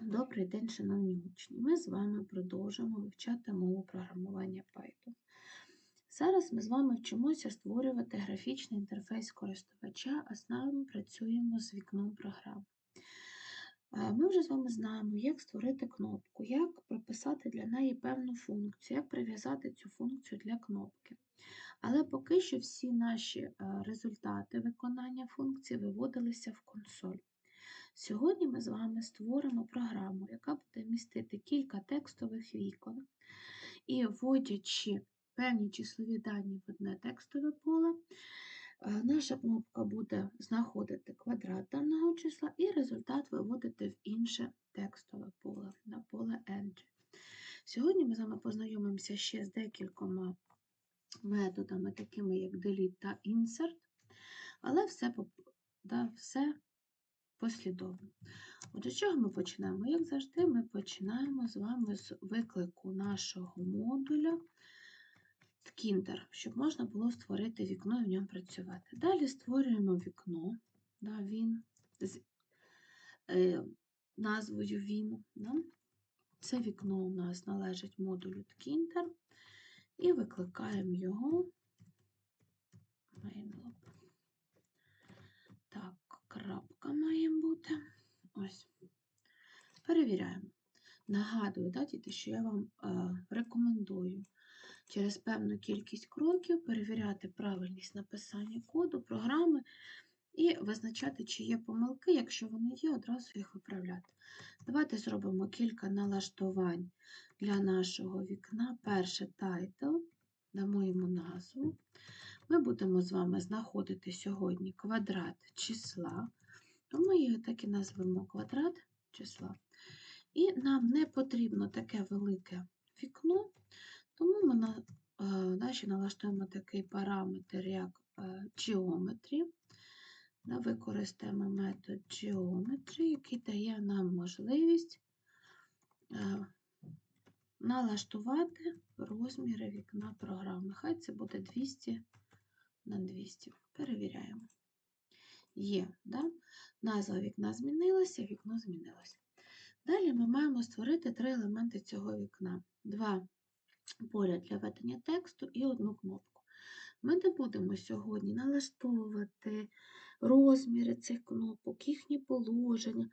Добрий день, шановні учні! Ми з вами продовжуємо вивчати мову програмування Python. Зараз ми з вами вчимося створювати графічний інтерфейс користувача, а саме працюємо з вікном програми. Ми вже з вами знаємо, як створити кнопку, як прописати для неї певну функцію, як прив'язати цю функцію для кнопки. Але поки що всі наші результати виконання функції виводилися в консоль. Сьогодні ми з вами створимо програму, яка буде містити кілька текстових вікон, і вводячи певні числові дані в одне текстове поле, е, наша кнопка буде знаходити квадрат даного числа і результат виводити в інше текстове поле, на поле Entry. Сьогодні ми з вами познайомимося ще з декількома методами, такими як delete та insert, але все, да, все послідовно. Отже, з чого ми починаємо? Як завжди, ми починаємо з вами з виклику нашого модуля Kinder, щоб можна було створити вікно і в ньому працювати. Далі створюємо вікно, да, він з е, назвою він. Да. Це вікно у нас належить модулю Kinder, і викликаємо його. mainloop. Крапка має бути. Ось. Перевіряємо. Нагадую, да, діти, що я вам е, рекомендую через певну кількість кроків перевіряти правильність написання коду, програми і визначати, чи є помилки, якщо вони є, одразу їх виправляти. Давайте зробимо кілька налаштувань для нашого вікна. Перше title, дамо йому назву. Ми будемо з вами знаходити сьогодні квадрат числа, то ми його так і назвемо квадрат числа. І нам не потрібно таке велике вікно, тому ми на, е, далі налаштуємо такий параметр, як е, geometry. Використаємо метод geometry, який дає нам можливість е, налаштувати розміри вікна програми. Хай це буде 200 на 200. Перевіряємо. Є, да? назва вікна змінилася, вікно змінилося. Далі ми маємо створити три елементи цього вікна: два поля для ведення тексту і одну кнопку. Ми не будемо сьогодні налаштовувати розміри цих кнопок, їхні положення.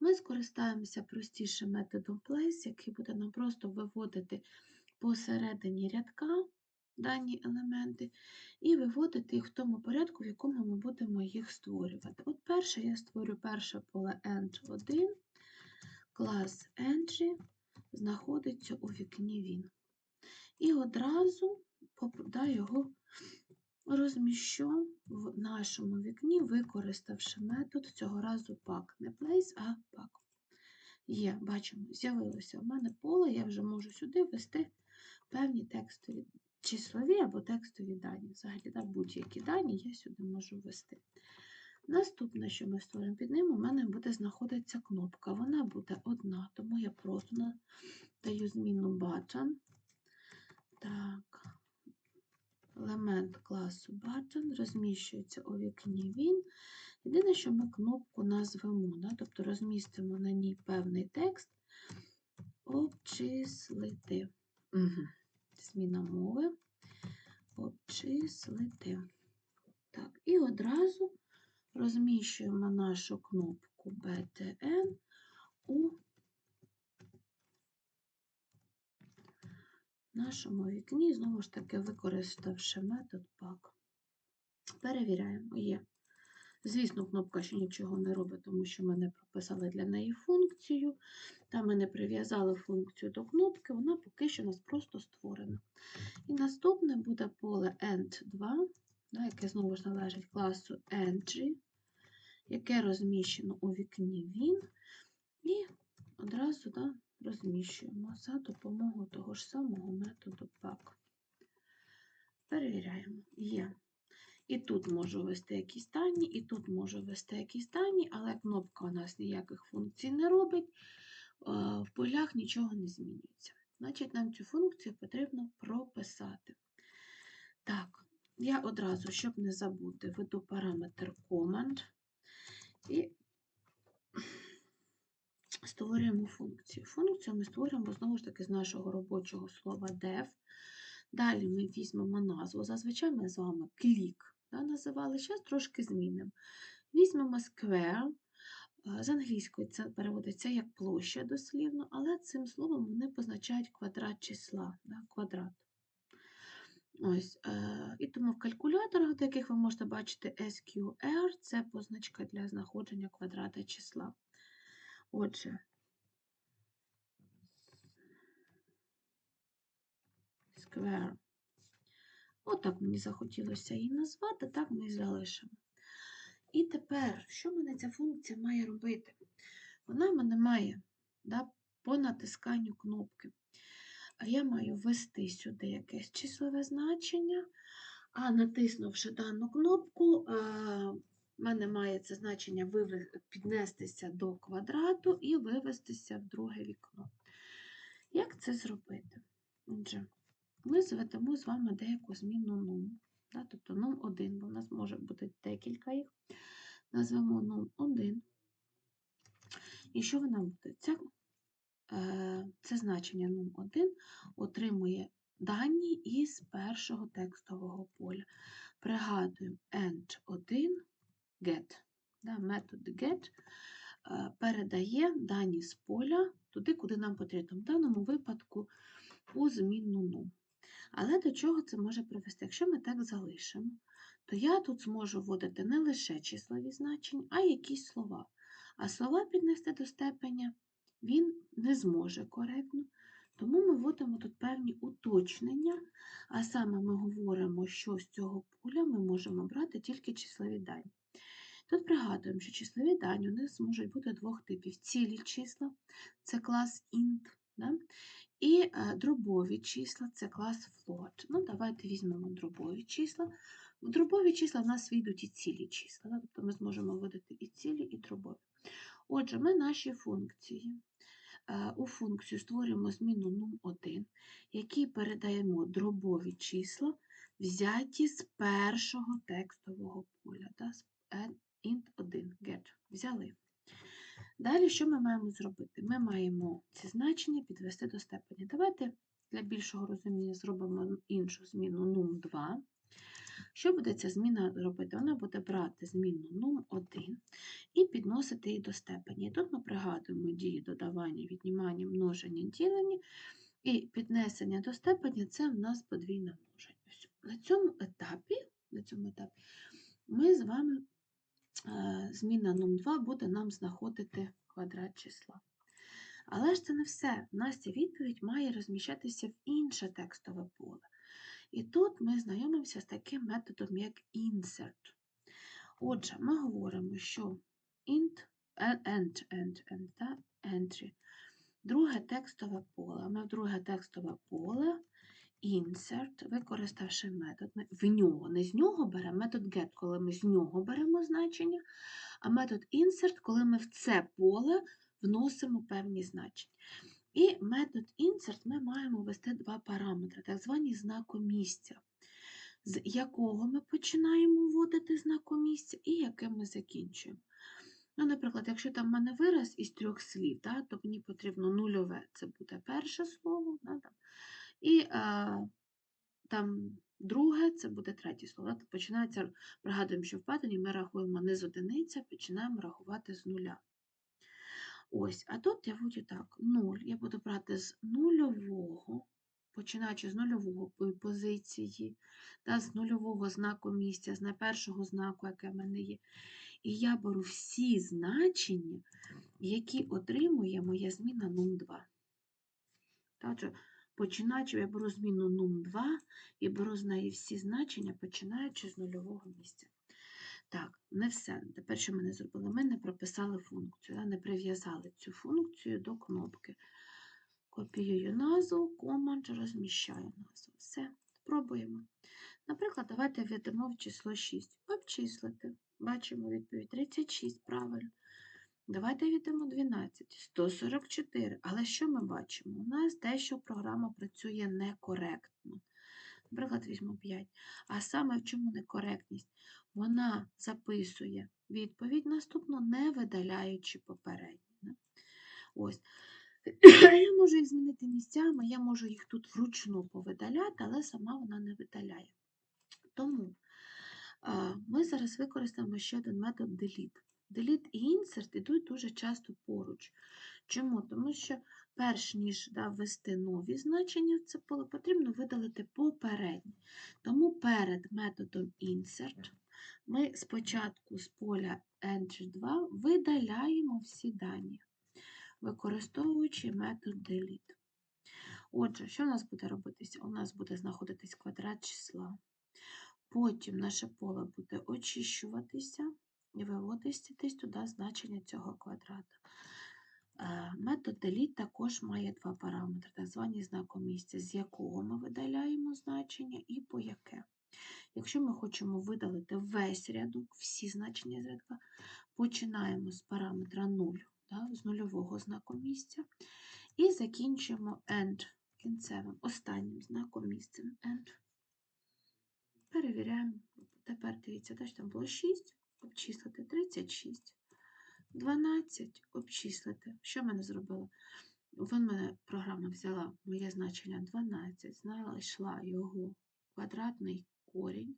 Ми скористаємося простішим методом place, який буде нам просто виводити посередині рядка дані елементи, і виводити їх в тому порядку, в якому ми будемо їх створювати. От перше я створю перше поле End1, клас Entry знаходиться у вікні він. І одразу да, його розміщу в нашому вікні, використавши метод цього разу pack. Не place, а pack. Є, бачимо, з'явилося в мене поле, я вже можу сюди ввести певні текстові числові або текстові дані. Взагалі, да, будь-які дані я сюди можу ввести. Наступне, що ми створимо під ним, у мене буде знаходитися кнопка. Вона буде одна, тому я просто даю зміну button. Так, елемент класу button розміщується у вікні він. Єдине, що ми кнопку назвемо, да, тобто розмістимо на ній певний текст, обчислити. Угу. Зміна мови, обчислити. Так, і одразу розміщуємо нашу кнопку BTN у нашому вікні, знову ж таки, використавши метод pack. Перевіряємо, є. Звісно, кнопка ще нічого не робить, тому що ми не прописали для неї функцію, та ми не прив'язали функцію до кнопки, вона поки що у нас просто створена. І наступне буде поле end2, яке знову ж належить класу entry, яке розміщено у вікні він, і одразу да, розміщуємо за допомогою того ж самого методу pack. Перевіряємо, є. І тут можу ввести якісь дані, і тут можу ввести якісь дані, але кнопка у нас ніяких функцій не робить, в полях нічого не змінюється. Значить, нам цю функцію потрібно прописати. Так, я одразу, щоб не забути, веду параметр command і створюємо функцію. Функцію ми створюємо знову ж таки з нашого робочого слова def. Далі ми візьмемо назву. Зазвичай ми з вами клік да, називали. Зараз трошки змінимо. Візьмемо square. З англійської це переводиться як площа дослівно, але цим словом вони позначають квадрат числа. Да, квадрат. Ось, е, і тому в калькуляторах, до яких ви можете бачити SQR, це позначка для знаходження квадрата числа. Отже, square. Отак мені захотілося її назвати, так ми і залишимо. І тепер, що мене ця функція має робити? Вона мене має да, по натисканню кнопки. Я маю ввести сюди якесь числове значення, а натиснувши дану кнопку, в мене має це значення піднестися до квадрату і вивестися в друге вікно. Як це зробити? Отже, ми зведемо з вами деяку зміну num, да, тобто num 1, бо в нас може бути декілька їх. Назвемо num 1. І що вона буде? Ця, е, це значення num 1 отримує дані із першого текстового поля. Пригадуємо end 1 get. Да, метод get е, передає дані з поля туди, куди нам потрібно. В даному випадку у змінну num. Але до чого це може привести? Якщо ми так залишимо, то я тут зможу вводити не лише числові значення, а якісь слова. А слова піднести до степеня він не зможе коректно. Тому ми вводимо тут певні уточнення, а саме ми говоримо, що з цього поля ми можемо брати тільки числові дані. Тут пригадуємо, що числові дані у них зможуть бути двох типів: цілі числа це клас int, да? і е, дробові числа це клас float. Ну, Давайте візьмемо дробові числа. В дробові числа в нас вийдуть і цілі числа, да? тобто ми зможемо вводити і цілі, і дробові. Отже, ми наші функції. е, У функцію створюємо зміну num1, якій передаємо дробові числа, взяті з першого текстового поля. Да? int 1 get. Взяли. Далі що ми маємо зробити? Ми маємо ці значення підвести до степені. Давайте для більшого розуміння зробимо іншу зміну num2. Що буде ця зміна робити? Вона буде брати зміну num1 і підносити її до степені. І тут ми пригадуємо дії додавання, віднімання, множення, ділення. І піднесення до степені це в нас подвійне множення. На цьому етапі, на цьому етапі ми з вами зміна num2 буде нам знаходити квадрат числа. Але ж це не все. У нас ця відповідь має розміщатися в інше текстове поле. І тут ми знайомимося з таким методом, як insert. Отже, ми говоримо, що int, е, end, end, end, та, entry. Друге текстове поле. Ми в друге текстове поле insert, використавши метод, в нього, не з нього беремо метод get, коли ми з нього беремо значення, а метод insert, коли ми в це поле вносимо певні значення. І метод insert ми маємо ввести два параметри, так звані знакомісця, з якого ми починаємо вводити знакомісця і яким ми закінчуємо. Ну, наприклад, якщо там в мене вираз із трьох слів, да, то мені потрібно нульове це буде перше слово, да, там, і а, там друге це буде третє слово. Починається, пригадуємо, що в паданні ми рахуємо не з одиниці, починаємо рахувати з нуля. Ось, а тут я буду так, 0. Я буду брати з нульового, починаючи з нульового позиції, та, з нульового знаку місця, з на першого знаку, яке в мене є. І я беру всі значення, які отримує моя зміна num2. Отже, починаючи, я беру зміну num2 і беру з неї всі значення, починаючи з нульового місця. Так, не все. Тепер, що ми не зробили? Ми не прописали функцію, не прив'язали цю функцію до кнопки. Копіюю назву, команд, розміщаю назву. Все, спробуємо. Наприклад, давайте введемо в число 6. Обчислити. Бачимо відповідь 36, правильно. Давайте введемо 12, 144. Але що ми бачимо? У нас дещо програма працює некоректно. Наприклад, візьму 5. А саме в чому некоректність? Вона записує відповідь наступну, не видаляючи попередню. Ось. Я можу їх змінити місцями, я можу їх тут вручну повидаляти, але сама вона не видаляє. Тому ми зараз використаємо ще один метод delete. Delete і insert йдуть дуже часто поруч. Чому? Тому що перш ніж да, ввести нові значення в це поле, потрібно видалити попередні. Тому перед методом insert ми спочатку з поля entry 2 видаляємо всі дані, використовуючи метод delete. Отже, що у нас буде робитися? У нас буде знаходитись квадрат числа. Потім наше поле буде очищуватися і виводитись туди значення цього квадрата. Е, Метод delete також має два параметри, так звані знакомісця, з якого ми видаляємо значення і по яке. Якщо ми хочемо видалити весь рядок, всі значення з рядка, починаємо з параметра 0, да, з нульового знакомісця, і закінчуємо end кінцевим, останнім знакомісцем end. Перевіряємо. Тепер дивіться, теж там було 6, обчислити 36. 12 обчислити. Що мене зробила? В мене програма взяла моє значення 12, знайшла його квадратний корінь.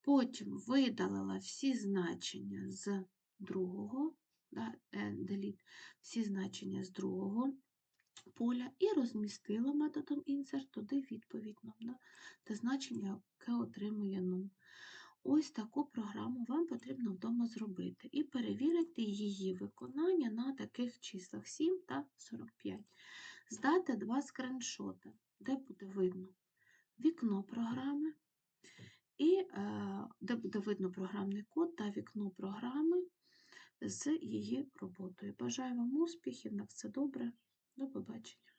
Потім видалила всі значення з другого, да, delete, всі значення з другого поля і розмістила методом insert туди відповідно да, те значення, яке отримує 0. Ось таку програму вам потрібно вдома зробити і перевірити її виконання на таких числах 7 та 45. Здати два скріншоти, де буде видно вікно програми, і е, де буде видно програмний код та вікно програми з її роботою. Бажаю вам успіхів, на все добре, до побачення.